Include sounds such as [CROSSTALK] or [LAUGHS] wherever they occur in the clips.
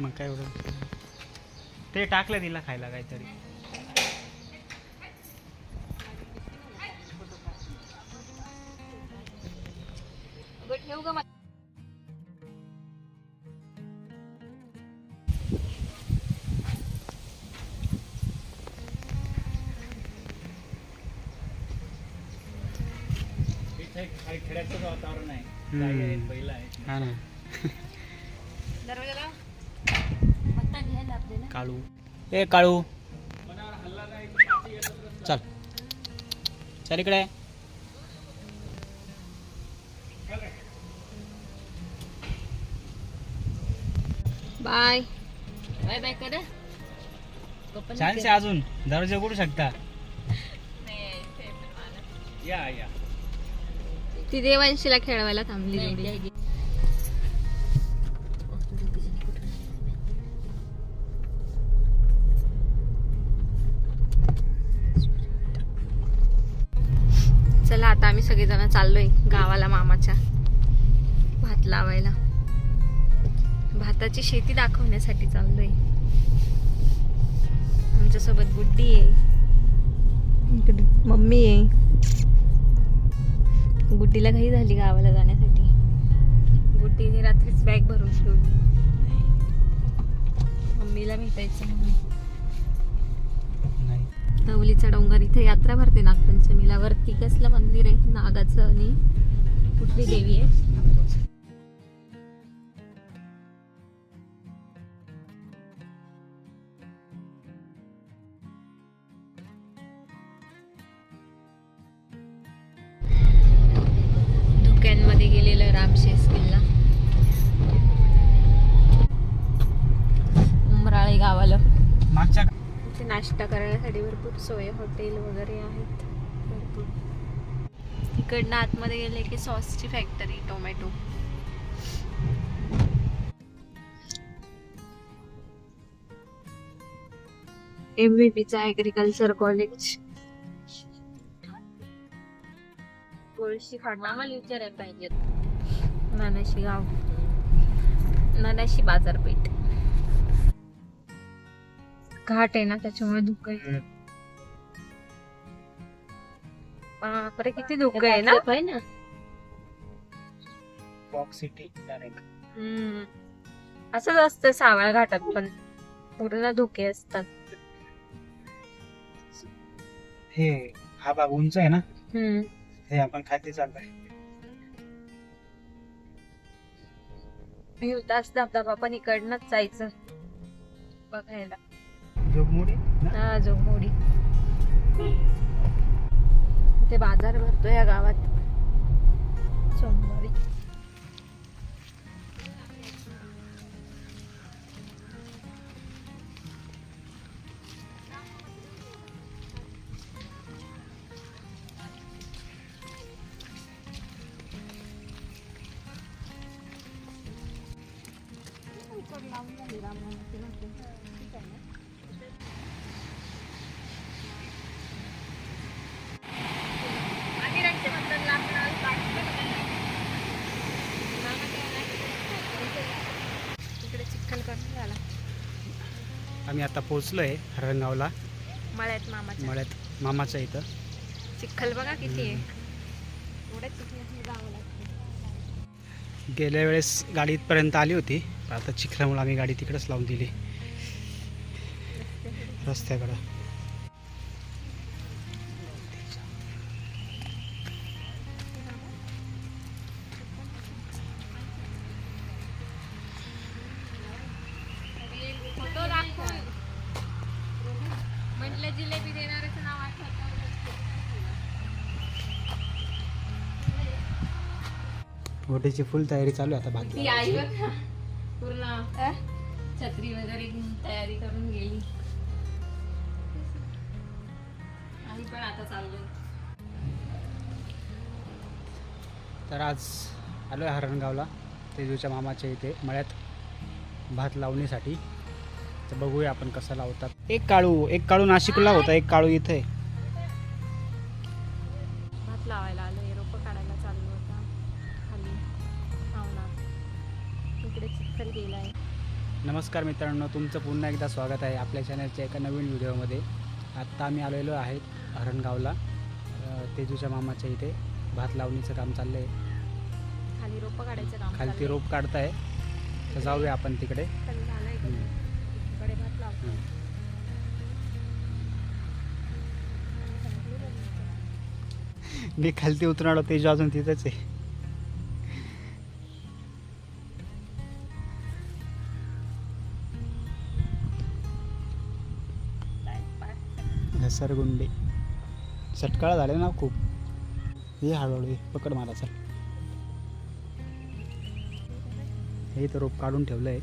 मग काय एवढं? ते टाकलं तिला खायला काहीतरी. खेड्याचं वातावरण आहे. बैल आहेत. हा ना दरवाजाला पत्ता घ्यायला आपल्याला काळू ए काळू. चल. चल इकडे. बाय. बाय बाय कर. आहे अजून. दरवाजा उघडू शकता. या या. ती देवांशीला खेळवायला थांबली जोडी सगळेजण चाललोय गावाला मामाच्या. भात लावायला. भाताची शेती दाखवण्यासाठी चाललोय. आमच्यासोबत गुड्डी आहे. इकडे. मम्मी आहे. गुड्डीला घाई झाली गावाला जाण्यासाठी. गुड्डीने रात्रीच बॅग भरून ठेवली. मम्मीला भेटायचं म्हणून. तवलीचा नवलीचा डोंगर. इथे यात्रा भरते नागपंचमीला. वरती कसलं मंदिर आहे? नागाचं आणि कुठली देवी आहे? नाश्ता करण्यासाठी भरपूर सोय हॉटेल वगैरे आहेत. भरपूर. इकडनं आतमध्ये गेले की सॉसची फॅक्टरी टोमॅटो एम व्ही पीचा ॲग्रिकल्चर कॉलेज गोळशी खाणा विचारायला पाहिजेत नानाशी गाव. नानाशी बाजारपेठ. घाट आहे ना त्याच्यामुळे धुकं आहे. बापरे किती धुकं आहे ना? ना. बॉक्स सिटी डायरेक्ट हम्म. असंच असतं सावळ घाटात पण. पूर्ण धुके असतात. हे हा भाग उंच आहे ना? हम्म. हे आपण खाली चाललोय. हिवतास धबधबा पण इकडनंच जायचं बघायला. जोगमोडी? हा जोगमोडी. ते बाजार भरतो या गावात. सोमवारी. इकडे चिखल करून झाला आम्ही आता पोहोचलोय हरणगावला. मळ्यात मामाच्या. मळ्यात मामाच्या इथं. चिखल बघा किती आहे. एवढ्या चिखल्यात जावं लागतं. गेल्या वेळेस गाडी इथपर्यंत आली होती. आता चिखल्यामुळे आम्ही गाडी तिकडेच लावून दिली. रस्त्याकडं. फोटो दाखवून. म्हटलं जिलेबी देणाऱ्याचं नाव आठवतं मोठीची फुल तयारी चालू आहे आता बाकी. आई पूर्ण छत्री वगैरे तयारी करून गेली. पण आता चाललोय. तर आज आलो आहे हरणगावला तेजूच्या मामाच्या इथे मळ्यात भात लावणीसाठी. तर बघूया आपण कसं लावतात. एक काळू एक काळू नाशिकला होता एक काळू इथे. भात लावायला आलोय रोपं काढायला चाललो होता खाली पाहुणा. पार्सल केलं आहे नमस्कार मित्रांनो तुमचं पुन्हा एकदा स्वागत आहे आपल्या चॅनलच्या एका नवीन व्हिडिओमध्ये आत्ता आम्ही आलेलो आहे हरणगावला. तेजूच्या मामाच्या इथे भात लावणीचं काम चाललं आहे खाली रोपं काढायचं काम खालती चाललंय. रोप काढताय. तर जाऊया आपण तिकडे. खाली. मी खालती उतरून आलो तेजू अजून तिथंच आहे. घसरगुंडे. सटकाळा झाले ना खूप. हे हळूहळू ये, पकड मला चल. हे तर रोप काढून ठेवलं आहे.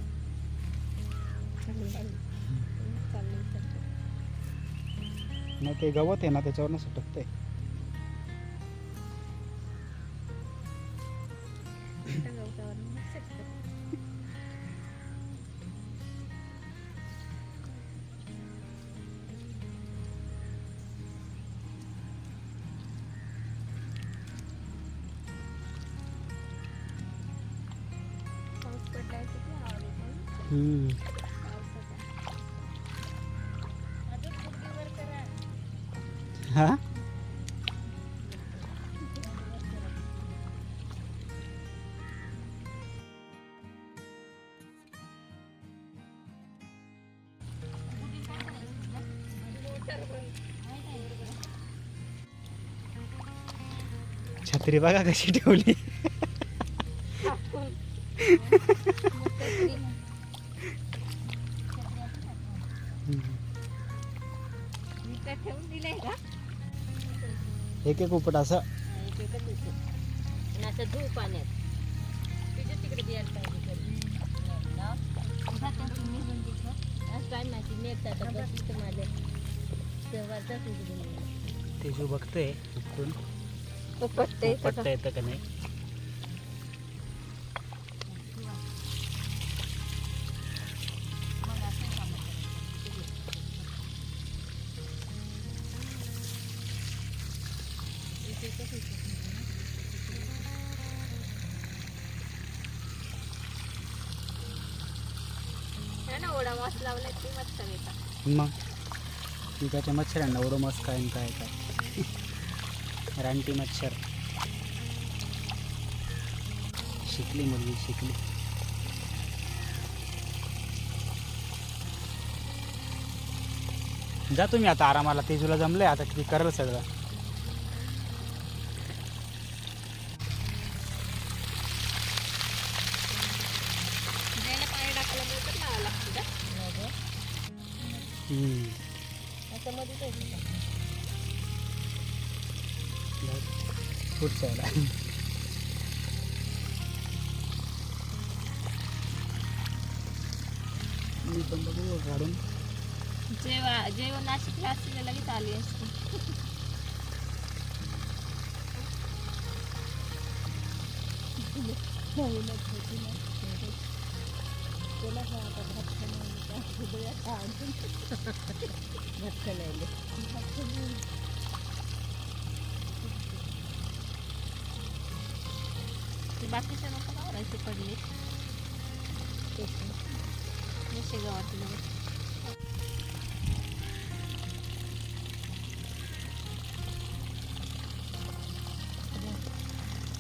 नाही ते गवत आहे ना त्याच्यावरनं सटकतंय. हा? छत्री बघा कशी ठेवली. एक एक उपट असं. तेजू बघतोय पटता येतं का? नाही तिकडच्या मच्छरांना एवढं मस्त काय काय काय. रानटी मच्छर. शिकली मुलगी शिकली. जा तुम्ही आता आरामाला तेजूला जमलंय आता किती करल सगळं. पाणी टाकायला लागतं याला. मी पण बघू काढून. जेव्हा जेव्हा नाशिकला असलेलं लगेच आली असते. बाकीच्या नको आवरायचे पडले. शेगावातले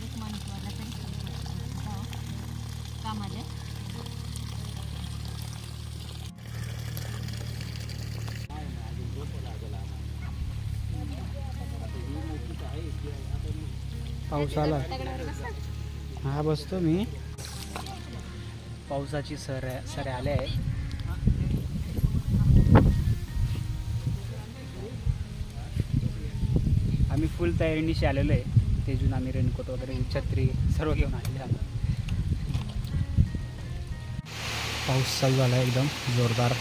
एक माणूस वाढला तरी कामाले. पाऊस आला. हा बसतो मी. पावसाची सर सर आले आहे आम्ही फुल तयारीनिशी आलेलो आहे. तेजून आम्ही रेनकोट वगैरे छत्री सर्व घेऊन आलेले आम्ही पाऊस चालू झाला एकदम जोरदार.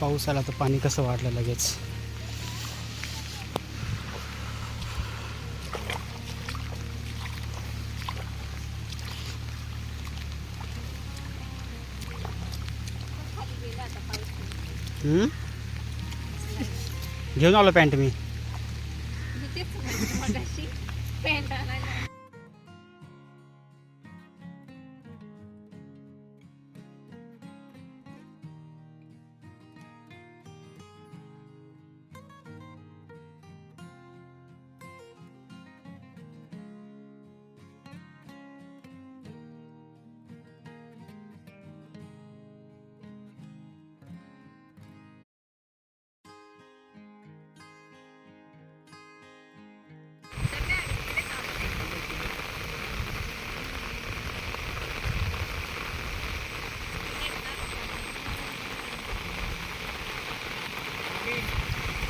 पाऊस आला तर पाणी कसं वाढलं लगेच? घेऊन आलो पॅन्ट मी.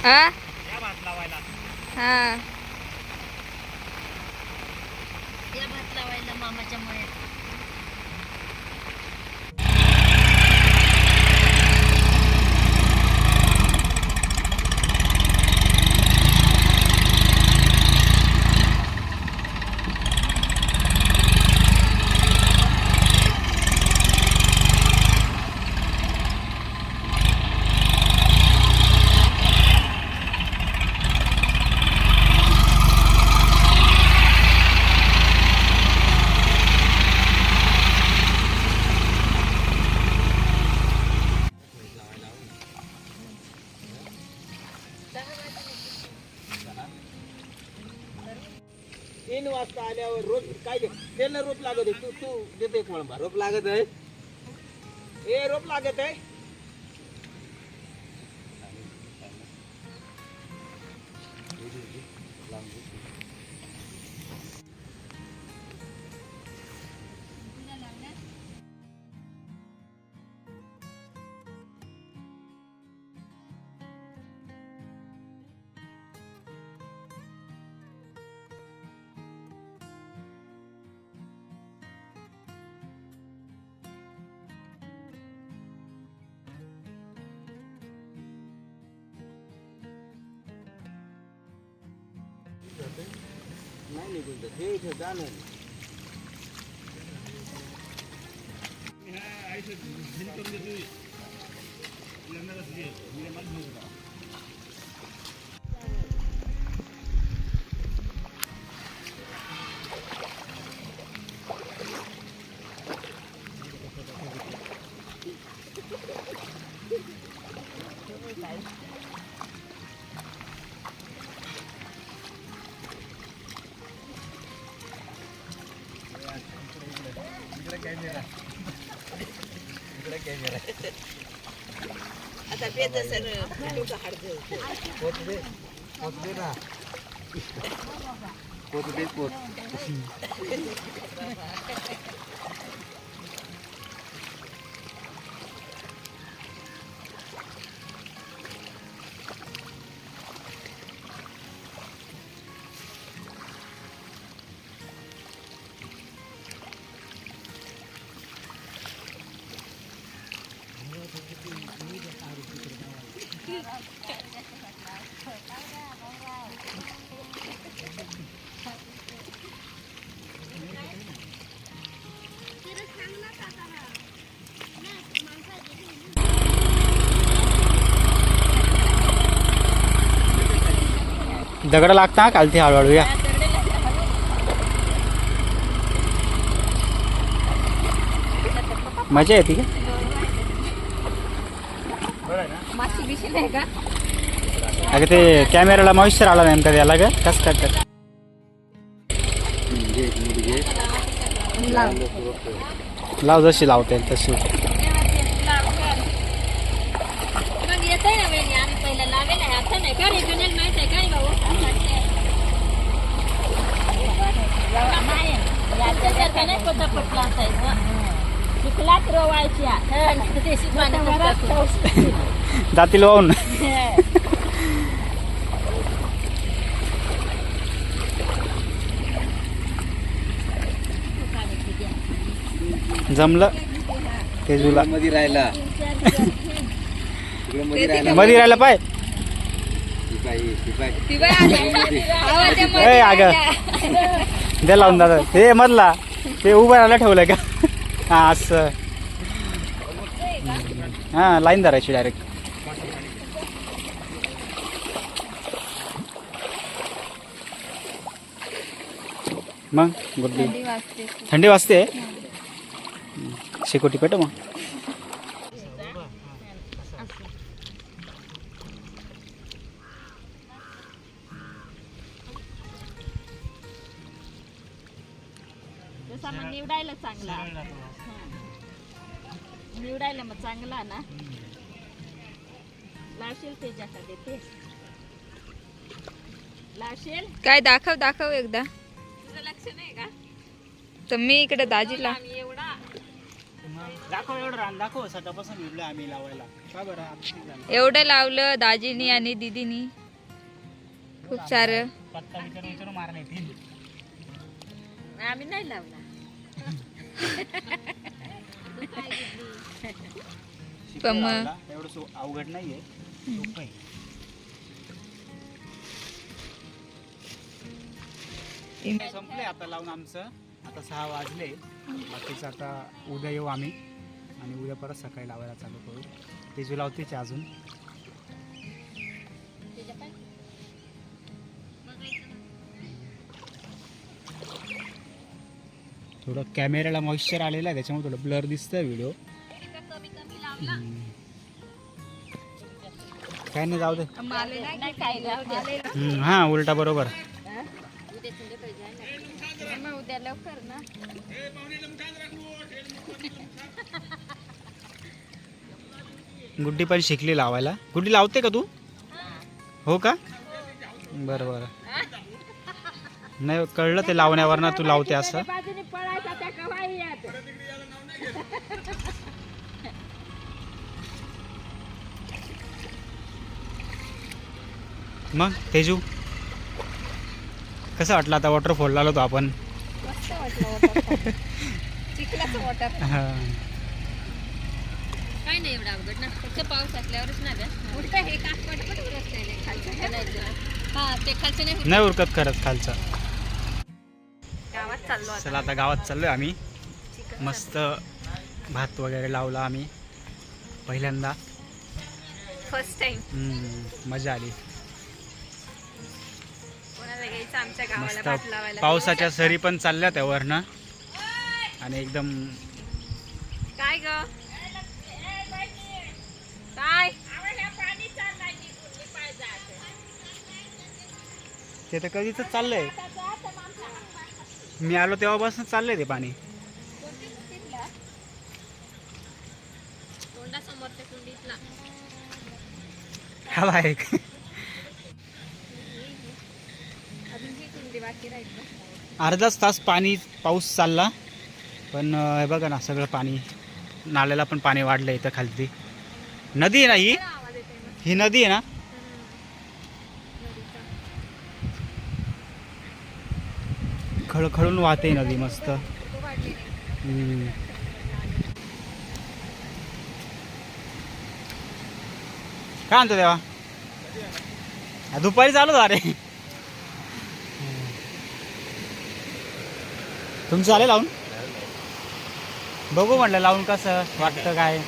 हा? या भात लावायला. हा या भात लावायला मामाच्या मळ्यात. तीन वाजता आल्यावर रोज काय त्यांना रोप लागत आहे. तू तू देते वळंबा रोप लागत आहे. ए रोप लागत आहे. नाही निघून जात हे इथे जाणं पोत दे पोत दे ना पोत दे पोत दगड लागता कालती हळूहळू या. मजा येते का? अगं ते कॅमेराला मॉइश्चर आला नेमका त्याला ग. कसं करतात? लाव. जशी लावते तशी मग येत आहे ना वेळी आम्ही पहिला लावेल आहे आता नाही का रे जुन्याला माहीत आहे काय भाऊ नाही रोवायच्या जातील वाहून जमलं? तेजूला. मध्ये राहिला. मध्ये राहिला. पाय. ए अग दे लावून दादा. हे मधला. ते उभं राहायला ठेवलंय का? हा असं. हा लाईन धरायची डायरेक्ट मग गुड्डी थंडी वाजते. थंडी वाजते? शेकोटी पेट मग. चांगला. निवडायला मग चांगला ना. लावशील त्याच्याकडे ते. लावशील? काय दाखव दाखव एकदा. तुझं लक्ष नाही का? तर मी इकडे दाजीला आम्ही एवढा. दाखव एवढं रान दाखव. सकाळपासून विडलं आम्ही लावायला. का बरं? आमची झालं. एवढं लावलं दाजीनी आणि दीदीनी. खूप सारं. पत्ता विचारून विचारून मारले तीन. आम्ही नाही लावला. पण मग- लावला, एवढं सो अवघड नाहीये. सोपं आहे. संपले आता लावून आमचं. आता सहा वाजले. बाकीचं आता उद्या येऊ आम्ही. आणि उद्या परत सकाळी लावायला चालू करू. तेजू लावतेच आहे अजून. थोडं कॅमेऱ्याला मॉइश्चर आलेलं आहे त्याच्यामुळे थोडं ब्लर दिसतंय व्हिडिओ काय नाही जाऊ दे. काय हा उलटा बरोबर. गुड्डी पण शिकली लावायला. गुड्डी लावते का तू? हो का? बरं बरं. नाही कळलं ते लावण्यावर ना तू लावते असं? मग तेजू? कसं वाटलं आता वॉटरफॉल आलो तो आपण? मस्त वाटलं waterfall. चिखलाचं वॉटर [LAUGHS] हा. काय नाही एवढं अवघड ना. फक्त पाऊस असल्यावरच ना गं. उलट हे कासपट पण उरत नाही रे, खालचं. नाही हा ते खालचं नाही नाही उरकत खरंच खालचं. गावात चाललो चला आता गावात चाललोय आम्ही. मस्त भात वगैरे लावला आम्ही पहिल्यांदा. फर्स्ट टाइम मजा आली. मस्त पावसाच्या सरी पण चालल्या त्या वरनं. आणि एकदम काय ग? काय? ते तर कधीच चाललंय. मी आलो तेव्हापासून चाललंय ते पाणी. हा बाय अर्धाच तास पाणी पाऊस चालला. पण हे बघा ना सगळं पाणी. नाल्याला पण पाणी वाढलं इथं खालती. नदी आहे ना ही? ही नदी आहे ना? खळखळून वाहते नदी मस्त. काय म्हणतो तेव्हा दुपारी चालू अरे तुमचं आले लावून? बघू म्हटलं लावून कसं वाटतं काय?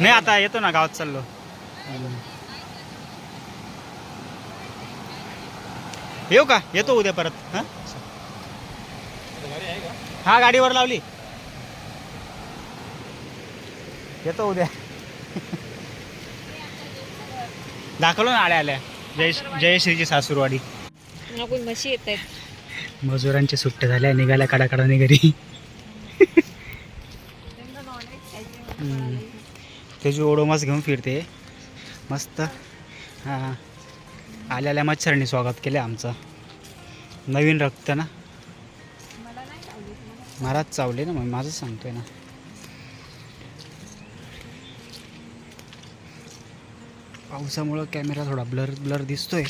नाही आता येतो ना गावात चाललो. येऊ का? येतो उद्या परत. हा? हा गाडीवर लावली. येतो उद्या. दाखवलो ना आल्या आल्या. जय जयश्रीची सासूरवाडी. म्हशी येत आहेत मजुरांच्या सुट्ट्या झाल्या निघाल्या काडाकाडाने घरी. त्याची ओडोमास घेऊन फिरते. मस्त. हां. आल्याल्या मच्छरने स्वागत केलं आमचं. नवीन रक्त ना? महाराज चावले ना मग माझं सांगतोय ना. पावसामुळं कॅमेरा थोडा ब्लर ब्लर दिसतोय.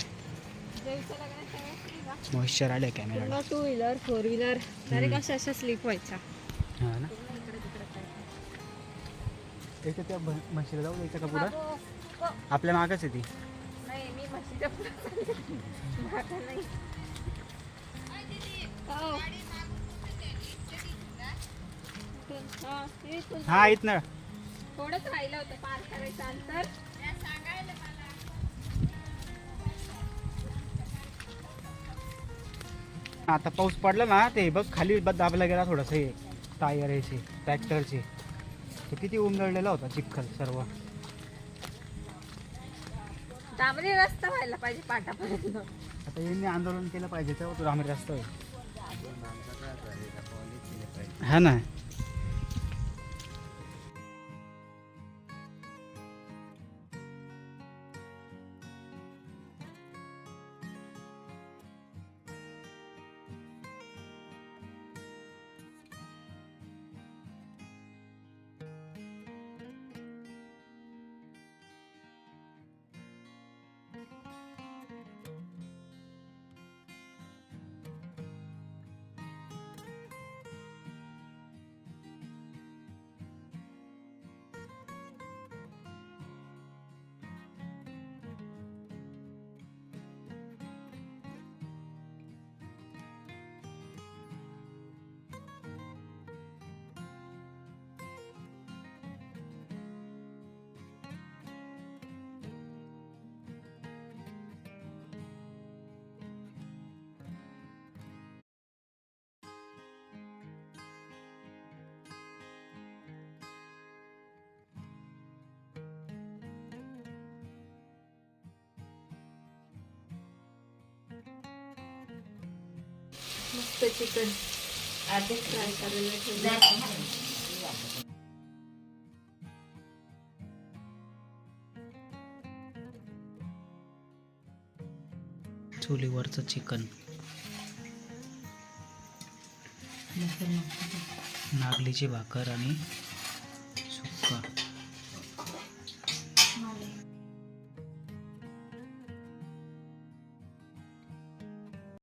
मॉइश्चर आले कॅमेराला. Two wheeler four wheeler direct अशा अशा स्लिप व्हायच्या. हा ना? एक त्या भ- म्हशीला जाऊ द्यायचं का पुढं. आपल्या मागच आहे ती. म्हशीच्या पुढे नाही हो. इथून, हा, इथून. हा येत ना थोडंच राहिलं होतं पार करायचं अंतर आता पाऊस पडला ना ते बघ खाली दाबला गेला थोडंसं हे टायर ह्याचे ट्रॅक्टरचे किती उमदळलेला होता चिखल सर्व डांबरी रस्ता व्हायला पाहिजे पाटापर्यंत आता यांनी आंदोलन केलं पाहिजे तेव्हा तो डांबरी रस्ता होईल. हा ना. मस्त चिकन. आधीच फ्राय करायला ठेवलं. चुलीवरचं चिकन. नागलीची भाकर आणि